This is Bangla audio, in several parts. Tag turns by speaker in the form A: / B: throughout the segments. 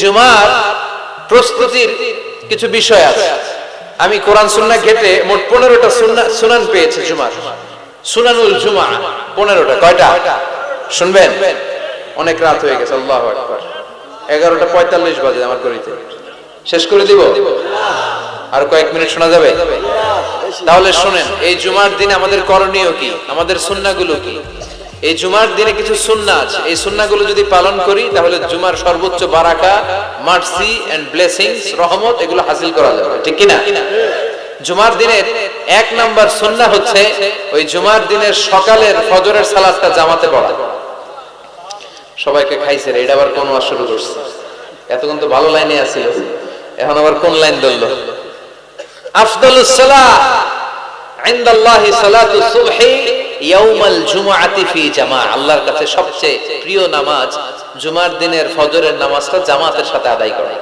A: জুমার প্রস্তুতির কিছু বিষয় আছে। আমি কোরআন সুন্না ঘেটে মোট পনেরোটা সুন্না পেয়েছি জুমার। সুনানুল জুমা, পনেরোটা। কয়টা? শুনবেন? অনেক রাত হয়ে গেছে, আল্লাহ আকবার। এগারোটা পঁয়তাল্লিশ বাজে আমার গড়িতে শেষ করে দিব? আর কয়েক মিনিট শোনা যাবে? তাহলে শোনেন, এই জুমার দিনে আমাদের করণীয় কি? আমাদের সুন্নাগুলো কি? এই জুমার দিনে কিছু সুন্না আছে। এই সুন্নাগুলো যদি পালন করি, তাহলে জুমার সর্বোচ্চ বারাকা, মার্সি এন্ড ব্লেসিংস রহমত, এগুলো হাসিল করা যাবে। ঠিক কি না জুমার দিনের এক নাম্বার সুন্না হচ্ছে, ওই জুমার দিনের সকালের ফজরের সালাদটা জামাতে পড়া। সবাইকে খাইছে এটা আবার কোন ওয়াজ শুরু করছে? এতক্ষণ তো ভালো লাইনে আছিল। এখন আবার কোন লাইন ধরলো? আফদলুস সালাহ ইনদাল্লাহি সালাতু সুবহি ইয়াউমাল জুমআতি ফি জামা। আল্লাহর কাছে সবচেয়ে প্রিয় নামাজ জুমার দিনের ফজরের নামাজটা জামাতের সাথে আদায় করা।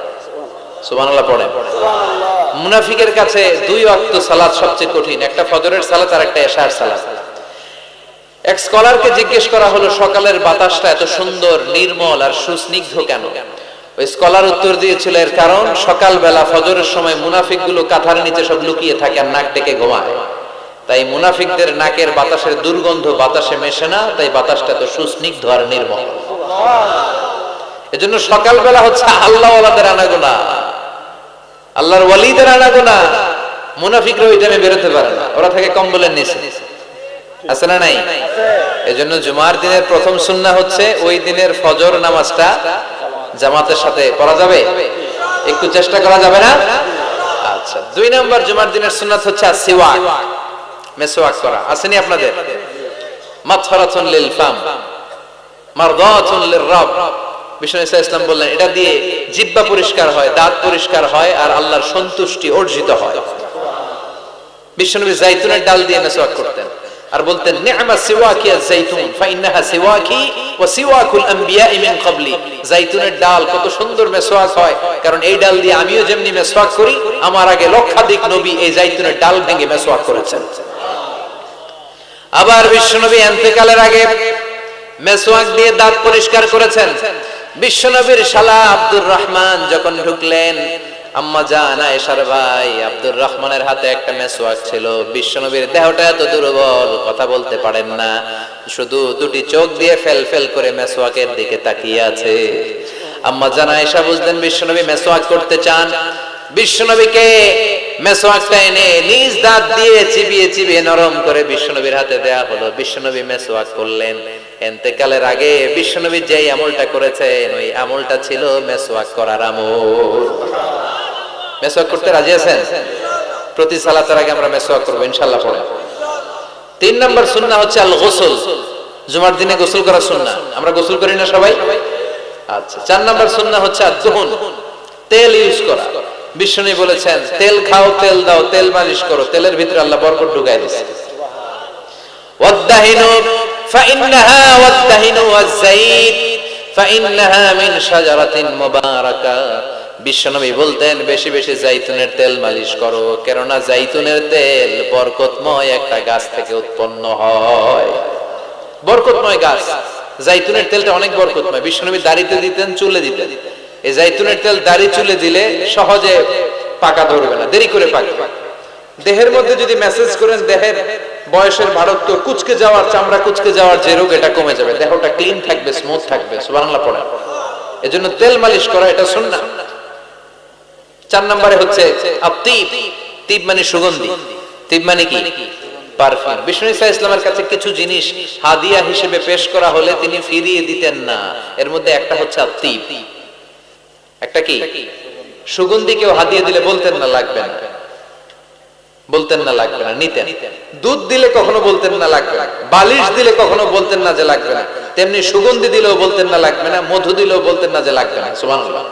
A: সুবহানাল্লাহ পড়ে মুনাফিকের কাছে দুই ওয়াক্ত সালাত সবচেয়ে কঠিন। একটা ফজরের সালাত আর একটা এশার সালাত। এক স্কলারকে জিজ্ঞেস করা হলো সকালের বাতাসটা এত সুন্দর নির্মল আর সুস্নিগ্ধ কেন? ওই স্কলার উত্তর দিয়েছিল এর কারণ সকালবেলা ফজরের সময় মুনাফিকগুলো কাঁথার নিচে সব লুকিয়ে থাকে আর নাক ডেকে ঘুমায়। তাই মুনাফিকদের নাকের বাতাসের দুর্গন্ধ বাতাসে মেশে না, তাই বাতাসটা এত সুস্নিগ্ধ আর নির্মল। এজন্য সকালবেলা হচ্ছে আল্লাহ আনাগোনা। আল্লাহর ওয়ালিদের আনাগোনা। মুনাফিকরা ওই টাইমে বেরোতে পারে না। ওরা থাকে কম্বলের নিচে। আছে না নাই? এজন্য জুমার দিনের প্রথম সুন্নাহ হচ্ছে ওই দিনের ফজর নামাজটা জামাতের সাথে পড়া যাবে? একটু চেষ্টা করা যাবে না? আচ্ছা দুই নাম্বার জুমার দিনের সুন্নাত হচ্ছে সিওয়াক মেসওয়াক করা। আসেনি আপনাদের? লিল ফাম, মারদাতুন রব। ইসলাম বললেন, এটা দিয়ে পরিষ্কার হয়, দাঁত পরিষ্কার হয় আর আল্লাহর সন্তুষ্টি অর্জিত হয়। বিশ্বনবী জাইতুনের ডাল দিয়ে করতেন আর বলতেন সিওয়াকি ফাইন্নাহা সিওয়াকি ওয়া সিওয়াকুল মিন ক্বাবলি। জাইতুনের ডাল কত সুন্দর মেসওয়াক হয়, কারণ এই ডাল দিয়ে আমিও যেমনি মেসওয়াক করি, আমার আগে লক্ষাধিক নবী এই জাইতুনের ডাল ভেঙে মেসওয়াক করেছেন। আবার বিশ্বনবী এন্তেকালের আগে মেসওয়াক দিয়ে দাঁত পরিষ্কার করেছেন। বিশ্বনবীর শালা আব্দুর রহমান যখন ঢুকলেন, আম্মা জান, আয়েশার ভাই, আব্দুর রহমানের হাতে একটা মেসওয়াক ছিল। বিশ্বনবীর দেহটা এত দুর্বল, কথা বলতে পারেন না। শুধু দুটি চোখ দিয়ে ফেল ফেল করে মেসওয়াকের দিকে তাকিয়ে আছে। আম্মা জান, আয়েশা বুঝলেন বিশ্বনবী মেসওয়াক করতে চান। বিশ্বনবীকে মেসওয়াকটা এনে নিজ দাঁত দিয়ে চিবিয়ে চিবিয়ে নরম করে বিশ্বনবীর হাতে দেয়া হলো। বিশ্বনবী মেসওয়াক করলেন। এন্তেকালের আগে বিশ্বনবী যেই আমলটা করেছেন, ওই আমলটা ছিল মেসওয়াক করার আমল। মেসওয়াক করতে রাজি আছেন? প্রতি সালাতের আগে আমরা মেসওয়াক করব, ইনশাআল্লাহ পড়ে তিন নম্বর সুন্নাহ হচ্ছে আল গোসল জুমার দিনে গোসল করা সুন্নাহ আমরা গোসল করি না সবাই? আচ্ছা চার নম্বর সুন্নাহ হচ্ছে আদহুন তেল ইউজ করা। বিষ্ণু বলেছেন, তেল খাও, তেল দাও, তেল মালিশ করো, তেলের ভিতরে আল্লাহ বরকত ঢুকাই দিয়েছে। ওয়াদ্দাহিনু, ফাইন্নাহা ওয়াদ্দাহিনু ওয়াজ-যাইত ফাইন্নাহা মিন শাজারাতিন মুবারাকা। বিশ্বনবী বলতেন, বেশি বেশি জাইতুনের তেল মালিশ করো, কেননা জাইতুনের তেল বরকতময় একটা গাছ থেকে উৎপন্ন হয়। বরকতময় গাছ জাইতুনের তেলটা অনেক বরকতময়। বিশ্বনবী দাড়িতে দিতেন, চুলে দিতেন। এই জাইতুনের তেল দাড়ি চুলে দিলে সহজে পাকা ধরবে না, দেরি করে পাকবে। দেহের মধ্যে যদি মেসেজ করেন, দেহের বয়সের ভারত্ব কুচকে যাওয়ার চামড়া, কুচকে যাওয়ার যে রোগ, এটা কমে যাবে। দেহটা ক্লিন থাকবে স্মুথ থাকবে, সুবহানাল্লাহ পড়ে এজন্য তেল মালিশ করা, এটা সুন্নাহ। চার নম্বরে হচ্ছে আতিব তিব মানে সুগন্ধি। তিব মানে কি? পারফিউম। বিষ্ণু ইসা ইসলামের কাছে কিছু জিনিস হাদিয়া হিসেবে পেশ করা হলে তিনি ফিরিয়ে দিতেন না। এর মধ্যে একটা হচ্ছে আতিব একটা কি? সুগন্ধি কেউ হাদিয়ে দিলে বলতেন না, লাগবে না। বলতেন না, লাগবে না, নিতেন। দুধ দিলে কখনো বলতেন না, লাগবে না। বালিশ দিলে কখনো বলতেন না যে লাগবে না। তেমনি সুগন্ধি দিলেও বলতেন না, লাগবে না। মধু দিলেও বলতেন না যে লাগবে না। সুবহানাল্লাহ।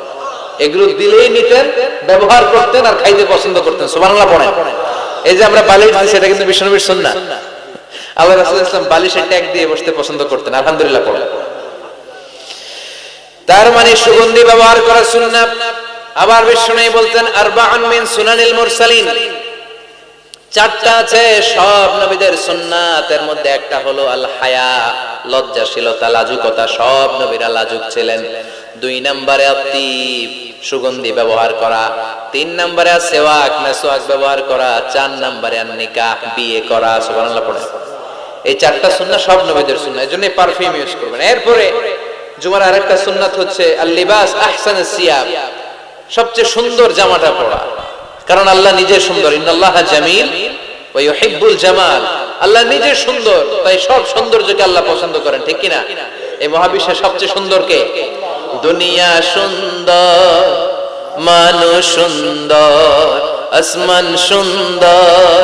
A: এগুলো দিলেই নিতেন, ব্যবহার করতেন আর খাইতে পছন্দ করতেন। সুবহানাল্লাহ পড়েন। এই যে আমরা বালিশ দিই, সেটা কিন্তু বিষ্ণুবীর সুন্নাহ। আল্লাহ রাসূল ইসলাম বালিশের ট্যাগ দিয়ে বসতে পছন্দ করতেন। আলহামদুলিল্লাহ পড়েন। তার মানে সুগন্ধি ব্যবহার করা সুন্নাহ। আবার বিষ্ণু বলতেন আরবাউন মিন সুনানিল মুরসালিন। চারটা আছে, সব নবীদের সুন্নাত এর মধ্যে একটা হলো আল হায়া লজ্জাশীলতা, লাজুকতা, সব নবীরা লাজুক ছিলেন। দুই নম্বরে আতিব সুগন্ধি ব্যবহার করা। তিন নম্বরে সেওয়াক মেসোয়াক ব্যবহার করা। চার নম্বরে নিকাহ বিয়ে করা পড়ে। এই চারটা সুন্নাহ সব নবীদের সুন্নাহ এজন্য পারফিউম ইউজ করবেন। এরপরে জুমার আরেকটা সুন্নাত হচ্ছে আল লিবাস আহসান সবচেয়ে সুন্দর জামাটা পরা। কারণ আল্লাহ নিজে সুন্দর। জামাল আল্লাহ নিজে সুন্দর, তাই সব সৌন্দর্যকে আল্লাহ পছন্দ করেন, ঠিক কিনা? এই মহাবিশ্বের সবচেয়ে সুন্দর কে? দুনিয়া সুন্দর, মানুষ সুন্দর, আসমান সুন্দর,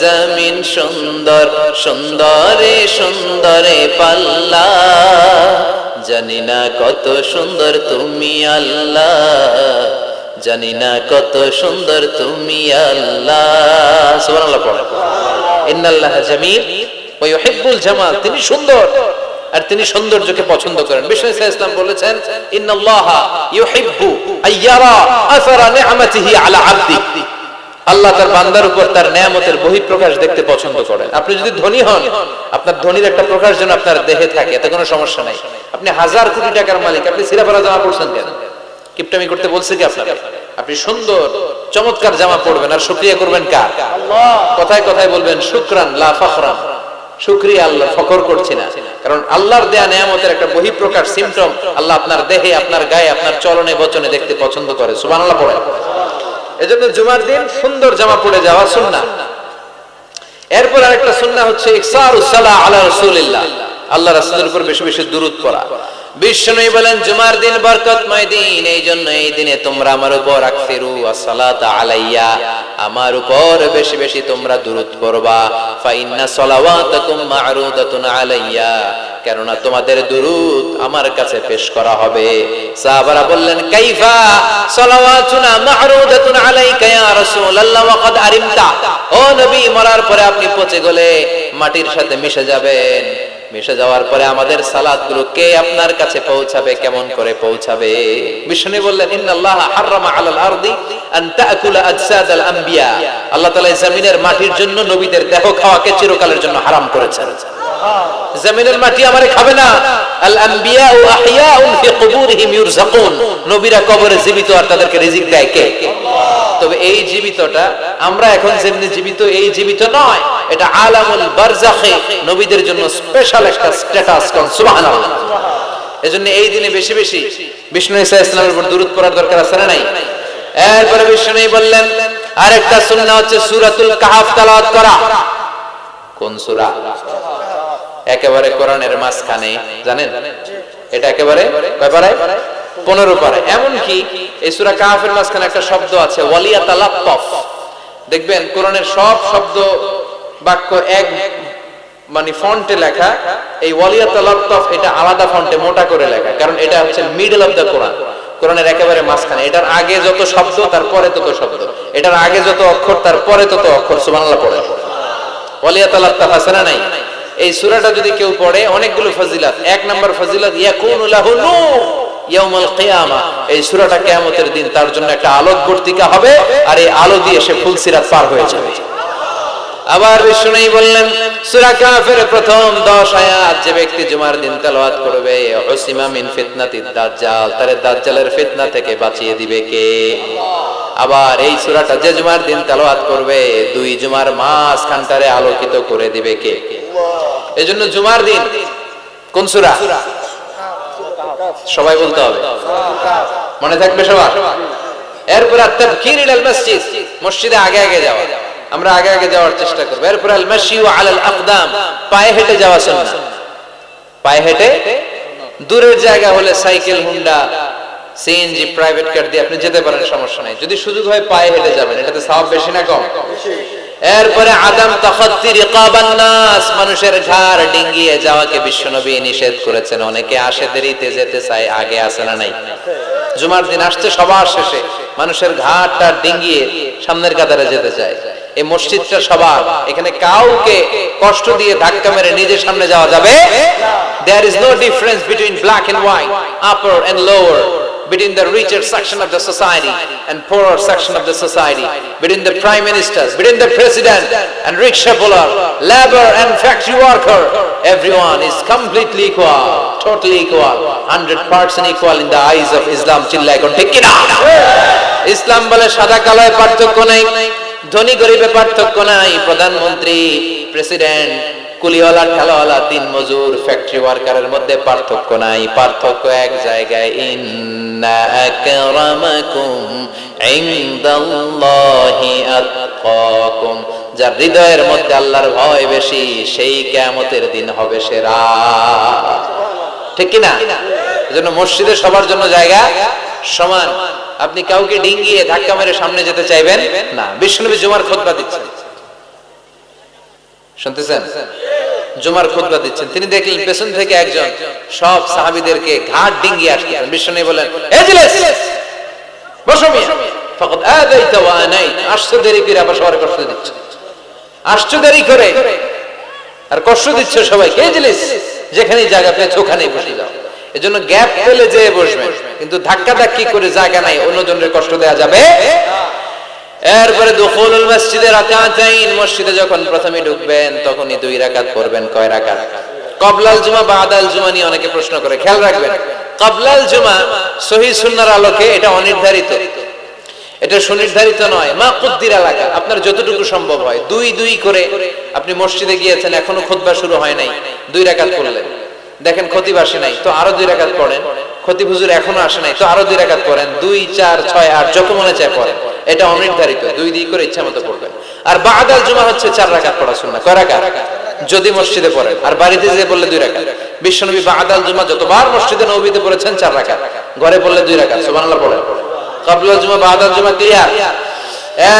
A: জমিন সুন্দর, সুন্দরে সুন্দরে পাল্লা। জানি না কত সুন্দর তুমি আল্লাহ। জানি না কত সুন্দর তুমি আল্লাহ। জামিল জামাল। তিনি সুন্দর আর তিনি সৌন্দর্যকে পছন্দ করেন। ইসলাম বলেছেন আল্লাহ তার বান্দার উপর তার নেয়ামতের বহিঃপ্রকাশ দেখতে পছন্দ করেন। আপনি যদি ধনী হন, আপনার ধনীর একটা প্রকাশ যেন আপনার দেহে থাকে, এতে কোনো সমস্যা নাই। আপনি হাজার কোটি টাকার মালিক, আপনি সিরাপারা জামা পড়ছেন কেন? কিপটামি করতে বলছে কি আপনাকে? আপনি সুন্দর, চমৎকার জামা পড়বেন, আর শুকরিয়া করবেন কার? কথায় কথায় বলবেন, শুকরান লা ফখরান। আল্লাহ, ফখর করছি না। কারণ আল্লাহর দেয়া নেয়ামতের একটা সিমটম আল্লাহ আপনার দেহে, আপনার গায়ে, আপনার চলনে, বচনে দেখতে পছন্দ করে। সুবহানাল্লাহ পড়ে এজন্য জুমার দিন সুন্দর জামা পরে যাওয়া এরপর আরেকটা সুন্নাহ হচ্ছে আলা আল্লাহ রাসূলের উপর বেশি বেশি দুরূদ পড়া। বিষ্ণুই বলেন, জুমার দিন বরকতময় দিন এই জন্য এই দিনে তোমরা আমার উপর আলাইয়া, আমার উপর বেশি বেশি তোমরা দুরূদ পড়বা। ফা ইন্না মা'রুদাতুন আলাইয়া, কেননা তোমাদের দুরূদ আমার কাছে পেশ করা হবে। সাহাবারা বললেন, কাইফা সালাওয়াতুনা মা'রুদাতুন আলাইকা ইয়া রাসূলুল্লাহ আরিমতা। ও নবী, মরার পরে আপনি পচে গলে মাটির সাথে মিশে যাবেন। মিশে যাওয়ার পরে আমাদের সালাদগুলো কে আপনার কাছে পৌঁছাবে কেমন করে পৌঁছাবে? বিষ্ণু বললেন ইন্নাল্লাহ হাররামা আলাল আরদি আন তাকুলা আজসাদ আল আল্লাহ তাআলা জমিনের মাটির জন্য নবীদের দেহ খাওয়াকে চিরকালের জন্য হারাম করেছেন। জমিনের মাটি আমারে খাবে না। আল আম্বিয়া ও আহিয়াউন ফি কুবুরিহিম ইউরযাকুন নবীরা কবরে জীবিত আর তাদেরকে রিজিক দেয় কে? তবে এই জীবিতটা আমরা এখন যেমনি জীবিত এই জীবিত নয়। এটা আলামুল বারজাখে নবীদের জন্য স্পেশাল একটা স্ট্যাটাস কোন? সুবহানাল্লাহ। এজন্য এই দিনে বেশি বেশি বিষ্ণু ইসা ইসলামের উপর দূরত পড়ার দরকার আছে না নাই? এরপরে বিষ্ণু বললেন আরেকটা সুন্নাহ হচ্ছে সূরাতুল কাহাফ তেলাওয়াত করা। কোন সূরা? একেবারে কোরআনের মাঝখানে, জানেন? এটা একেবারে কয় পারায় পনেরো পারে এমন কি এই সুরা কাহাফের মাঝখানে একটা শব্দ আছে দেখবেন কোরআনের সব শব্দ বাক্য এক মানে ফন্টে লেখা, এই ওয়ালিয়া এটা আলাদা ফন্টে, মোটা করে লেখা, কারণ এটা হচ্ছে মিডল অফ দ্য কোরআন কোরআনের একেবারে মাঝখানে, এটার আগে যত শব্দ তার পরে তত শব্দ। এটার আগে যত অক্ষর তার পরে তত অক্ষর, সুবহানাল্লাহ পড়ে। ওয়ালিয়া তালাত্তফ আছে না নাই? এই সুরাটা যদি কেউ পড়ে, অনেকগুলো ফজিলাত। এক নম্বর ফজিলাত এই সুরাটা কিয়ামতের দিন, তার জন্য একটা আলোক বর্তিকা হবে, আর এই আলো দিয়ে সে ফুলসিরাত পার হয়ে যাবে। আবার শুনেই বললেন সূরা কাফের প্রথম 10 আয়াত যে ব্যক্তি জুমার দিন তেলাওয়াত করবে, উসিমা মিন দাজ্জাল, তারে দাজ্জালের ফিতনা থেকে বাঁচিয়ে দিবে কে? আবার এই সূরাটা যে জুমার দিন তেলাওয়াত করবে, দুই জুমার মাস খানটারে আলোকিত করে দিবে কে? এজন্য জুমার দিন কোন সূরা? সবাই বলতে হবে। মনে থাকবে সবার? এরপর তাবকির ইলাল মসজিদ, মসজিদে আগে আগে যাওয়া। আমরা আগে আগে যাওয়ার চেষ্টা করব। এরপর আলাল আকদাম, পায়ে হেঁটে যাওয়া সুন্নাহ পায়ে হেঁটে দূরের জায়গা হলে cycle, Honda CNG private car দিয়ে আপনি যেতে পারেন, সমস্যা নাই। যদি সুযোগ হয় পায়ে হেঁটে যাবেন, এটাতে বেশি না কম? এরপরে নাস, মানুষের ঘাড় ডিঙ্গিয়ে যাওয়াকে বিশ্বনবী নিষেধ করেছেন। অনেকে আসে দেরিতে যেতে চায়, আগে আসে না নাই। জুমার দিন আসছে, সবার শেষে মানুষের ঘাটটা ডিঙ্গিয়ে সামনের কাতারে যেতে চায়। এই মসজিদটা সবার এখানে কাউকে কষ্ট দিয়ে ধাক্কা মেরে নিজের সামনে যাওয়া যাবে there is no difference between black and white upper and lower between the richer section of the society and poorer section of the society, between the prime ministers, between the president and rickshaw puller, labor and factory worker, everyone is completely equal. Equal in the eyes of Islam চিল্লা এখন ঠিক কিনা ইসলাম বলে সাদা কালোয় পার্থক্য নেই ধনী গরিবে পার্থক্য নাই, প্রধানমন্ত্রী, প্রেসিডেন্ট, কুলিওয়ালা, ঠেলাওয়ালা দিন মজুর, ফ্যাক্টরি ওয়ার্কারের মধ্যে পার্থক্য নাই। পার্থক্য এক জায়গায়, ইন্না আকরামাকুম ইনদাল্লাহি আতকাকুম। যার হৃদয়ের মধ্যে আল্লাহর ভয় বেশি, সেই কিয়ামতের দিন হবে সেরা। ঠিক কি না এজন্য মসজিদে সবার জন্য জায়গা সমান। আপনি কাউকে ডিঙ্গিয়ে ধাক্কা মেরে সামনে যেতে চাইবেন? না। বিষ্ণুনবী জুমার খুতবা দিচ্ছেন। শুনতেছেন? জুমার খুতবা দিচ্ছেন। তিনি দেখলেন পেছন থেকে একজন সব সাহাবীদেরকে ঘাট ডিঙ্গিয়ে আসতেছেন বিষ্ণু বলেন এজলিস বসো মিয়া। ফাকাদ আদাইতা ওয়া আনাইত। আসছো দেরি করে আবার সবার কষ্ট দিচ্ছে। আসছো দেরি করে। আর কষ্ট দিচ্ছে সবাইকে। এজলিস যেখানে জায়গা পেয়েছ, ওখানেই বসে যাও। এজন্য গ্যাপ পেলে যে বসবেন কিন্তু ধাক্কা ধাক্কি করে জায়গা নাই অন্যজনের কষ্ট দেওয়া যাবে এরপরে দুখুলুল মসজিদে রাকাতাইন, মসজিদে যখন প্রথমে ঢুকবেন, তখনই দুই রাকাত পড়বেন, কয় রাকাত? কবলাল জুমা, বাদাল জুমা নিয়ে অনেকে প্রশ্ন করে, খেয়াল রাখবেন, কবলাল জুমা সহি সুন্নাহর আলোকে এটা অনির্ধারিত। এটা সুনির্ধারিত নয়, মা কুদ্দির এলাকা, আপনার যতটুকু সম্ভব হয়। দুই দুই করে আপনি মসজিদে গিয়েছেন, এখনও খুতবা শুরু হয় নাই, দুই রাকাত পড়লেন। দেখেন খতিব আসে নাই, তো আরও দুই রাকাত পড়েন। খতিব হুজুর এখনও আসে নাই, তো আরও দুই রাকাত পড়েন। দুই, চার, ছয়, আট, যত মনে চায় পড়েন। এটা অনির্ধারিত, দুই দুই করে ইচ্ছা মতো পড়বেন। আর বাদাল জুমা হচ্ছে চার রাকাত পড়া শুননা কয় রাকাত? যদি মসজিদে পড়েন। আর বাড়িতে যেয়ে বললে দুই রাকাত। বিশ্বনবী বাদাল জুমা যতবার মসজিদে নবীতে পড়েছেন, চার রাকাত। ঘরে বললে দুই রাকাত। সুবহানাল্লাহ পড়েন কাবলা জুমা, বাদাল জুমা ক্লিয়ার?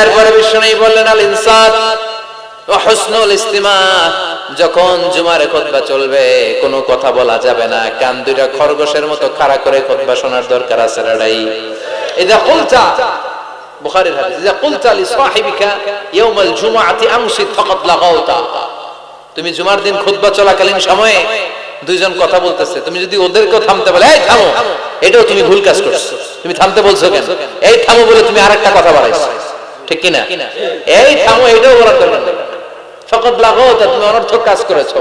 A: এরপরে বিশ্বনবী বললেন আল ইনসান ও হুসনুল ইস্তিমা যখন জুমার খুতবা চলবে, কোনো কথা বলা যাবে না। কান দুইটা খরগোশের মতো খাড়া করে খুতবা শোনার দরকার আছে রাডাই ইদা কুলতা, বুখারীর হাদিস, ইদা কুলতা লি সাহিবিকা ইয়াউমাল জুমআতি আমসিত ফাকাদ লাগাউতা তুমি জুমার দিন খুতবা চলাকালীন সময়ে দুইজন কথা বলতেছে। তুমি যদি ওদেরকেও থামতে বলে, এই থামো, এটাও তুমি ভুল কাজ করছ। তুমি থামতে বলছো কেন? এই থামো বলে তুমি আরেকটা কথা বাড়াইছো। ঠিক কিনা? এই থামো, এটাও বলার দরকার ফকত লাগাও তা তুমি অনর্থক কাজ করেছ।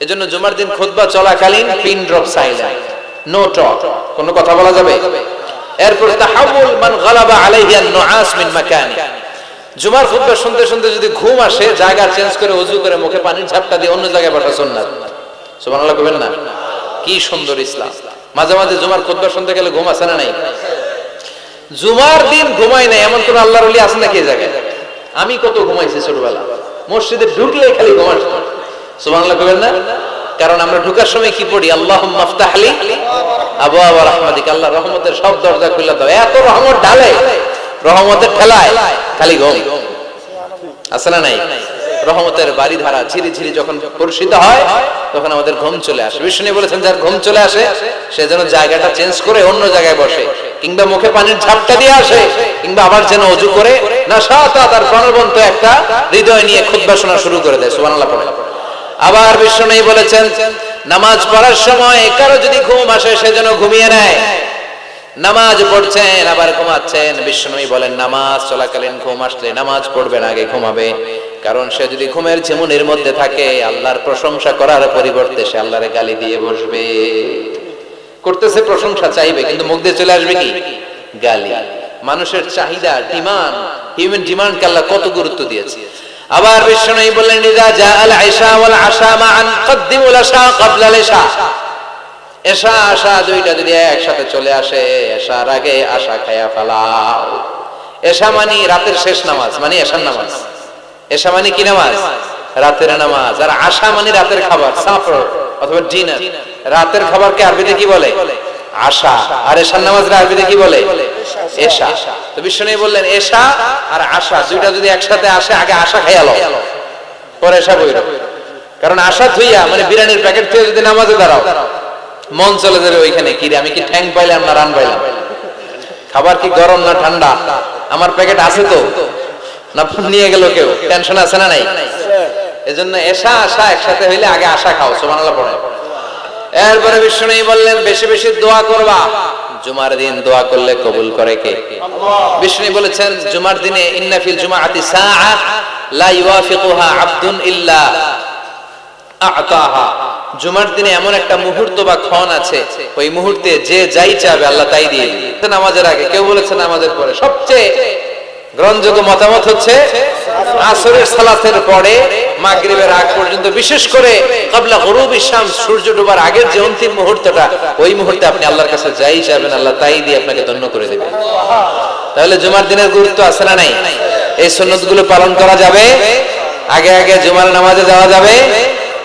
A: এজন্য জুমার দিন খুতবা চলাকালীন pin drop silent. No talk কোনো কথা বলা যাবে? এরপর তাহাউল মান গালাবা আলাইহি আন-নুআস মিন মাকানি। জুমার খুতবা শুনতে শুনতে যদি ঘুম আসে, জায়গা চেঞ্জ করে ওযু করে মুখে পানির ঝাপটা দিয়ে অন্য জায়গায় বসা সুন্নাত। সুবহানাল্লাহ কইবেন না? কি সুন্দর ইসলাম। মাঝে মাঝে জুমার খুতবা শুনতে গেলে ঘুম আসে না নাই? জুমার দিন ঘুমাই নাই, এমন কোন আল্লাহর ওলি আছে নাকি এই জায়গায়? আমি কত ঘুমাইছি ছোটবেলা। মসজিদে ঢুকলে খালি ঘুমাস সুবহানাল্লাহ কইবেন না? কারণ আমরা ঢুকার সময় কি পড়ি? আল্লাহ মাফতাহলি আবু রহমাতিক। আল্লাহ রহমতের সব দরজা খুলে দাও। এত রহমত রহমতের ঠেলায় খালি আছে না নাই? রহমতের বাড়ি ধারা ঝিরি ঝিরি যখন হয়, তখন আমাদের ঘুম চলে আসে। বিষ্ণু বলেছেন, যার ঘুম চলে আসে, সে যেন জায়গাটা চেঞ্জ করে অন্য জায়গায় বসে, কিংবা মুখে পানির ঝাপটা দিয়ে আসে, কিংবা আবার যেন অজু করে না, সাতা তার প্রাণবন্ত একটা হৃদয় নিয়ে খুদ্া শোনা শুরু করে দেয়, সুবহানাল্লাহ পড়ে। আবার বিষ্ণু বলেছেন, নামাজ পড়ার সময় কারও যদি ঘুম আসে ঘুমিয়ে নেয়। নামাজ পড়ছেন, আবার ঘুমাচ্ছেন। বিষ্ণুই বলেন, নামাজ চলাকালীন ঘুম আসলে নামাজ পড়বেন আগে ঘুমাবে। কারণ সে যদি ঘুমের ঝিমুনির মধ্যে থাকে, আল্লাহর প্রশংসা করার পরিবর্তে সে আল্লাহরে গালি দিয়ে বসবে। করতেছে প্রশংসা, চাইবে, কিন্তু মুখ দিয়ে চলে আসবে কি? গালি। মানুষের চাহিদা ডিমান্ড হিউম্যান ডিমান্ডকে আল্লাহ কত গুরুত্ব দিয়েছে। আবার বিষ্ণুই বললেন, ইদা জা আল আইশা ওয়াল আশা মান কদ্দিমুল আশা ক্বাবলা আল ইশা এসা আশা দুইটা যদি একসাথে চলে আসে এসার আগে আশা খায়া ফেলাও। এসা মানি রাতের শেষ নামাজ মানে এশার নামাজ। এশা মানে কি নামাজ? রাতের নামাজ। আর আশা মানে রাতের খাবার, সাফর অথবা ডিনার। রাতের খাবারকে আরবিতে কি বলে? আশা। আর এশার নামাজ আরবিতে কি বলে? এশা। তো বিষ্ণু বললেন, এশা আর আশা, দুইটা যদি একসাথে আসে, আগে আশা খাইয়া লো পরে এশা বইল। কারণ আশা থুইয়া মানে বিরিয়ানির প্যাকেট থেকে যদি নামাজে দাঁড়াও, মন চলে যাবে ওইখানে। কি আমি কি ঠ্যাং পাইলাম না রান পাইলাম? খাবার কি গরম না ঠান্ডা? আমার প্যাকেট আছে তো? না নিয়ে গেল কেউ? টেনশন আছে না নাই? এজন্য এসা আশা একসাথে হইলে আগে আশা খাও, সুবহানাল্লাহ পড়ে। এরপরে বিষ্ণু বললেন বেশি বেশি দোয়া করবা। জুমার দিন দোয়া করলে কবুল করে কে? বিষ্ণু বলেছেন জুমার দিনে ইন্নাফিল জুমাআতি সাআ লা ইউয়াফিকুহা আবদুন ইল্লা আতাহা। জুমার দিনে এমন একটা মুহূর্ত বা ক্ষণ আছে ওই মুহূর্তে যে যাই চাবে আল্লাহ তাই দিয়ে দিবে। নামাজের আগে কেউ বলেছে নামাজের পরে। সবচেয়ে গ্রহণযোগ্য মতামত হচ্ছে আসরের সালাতের পরে মাগরিবের আগ পর্যন্ত, বিশেষ করে কাবলা গরুব ইসলাম সূর্য ডোবার আগের যে অন্তিম মুহূর্তটা, ওই মুহূর্তে আপনি আল্লাহর কাছে যাই যাবেন, আল্লাহ তাই দিয়ে আপনাকে ধন্য করে দেবে। তাহলে জুমার দিনের গুরুত্ব আছে না নাই? এই সুন্নতগুলো পালন করা যাবে, আগে আগে জুমার নামাজে যাওয়া যাবে,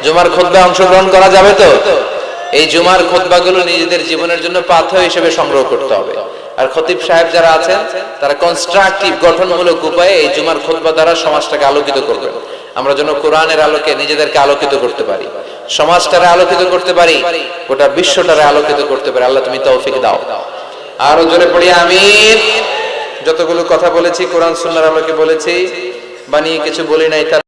A: জুমার খুতবা অংশগ্রহণ করা যাবে তো? এই জুমার খুতবাগুলো নিজেদের জীবনের জন্য পাথর হিসেবে সংগ্রহ করতে হবে। আর খতিব সাহেব যারা আছেন, তারা কনস্ট্রাকটিভ গঠনমূলক উপায়ে এই জুমার খুতবা দ্বারা সমাজটাকে আলোকিত করবেন। আমরা যেন কোরআনের আলোকে নিজেদেরকে আলোকিত করতে পারি, সমাজটারে আলোকিত করতে পারি, গোটা বিশ্বটারে আলোকিত করতে পারি। আল্লাহ তুমি তৌফিক দাও। আরও জোরে পড়ি আমি যতগুলো কথা বলেছি, কোরআন, সুন্নাহর আলোকে বলেছি, বানিয়ে কিছু বলি নাই, তার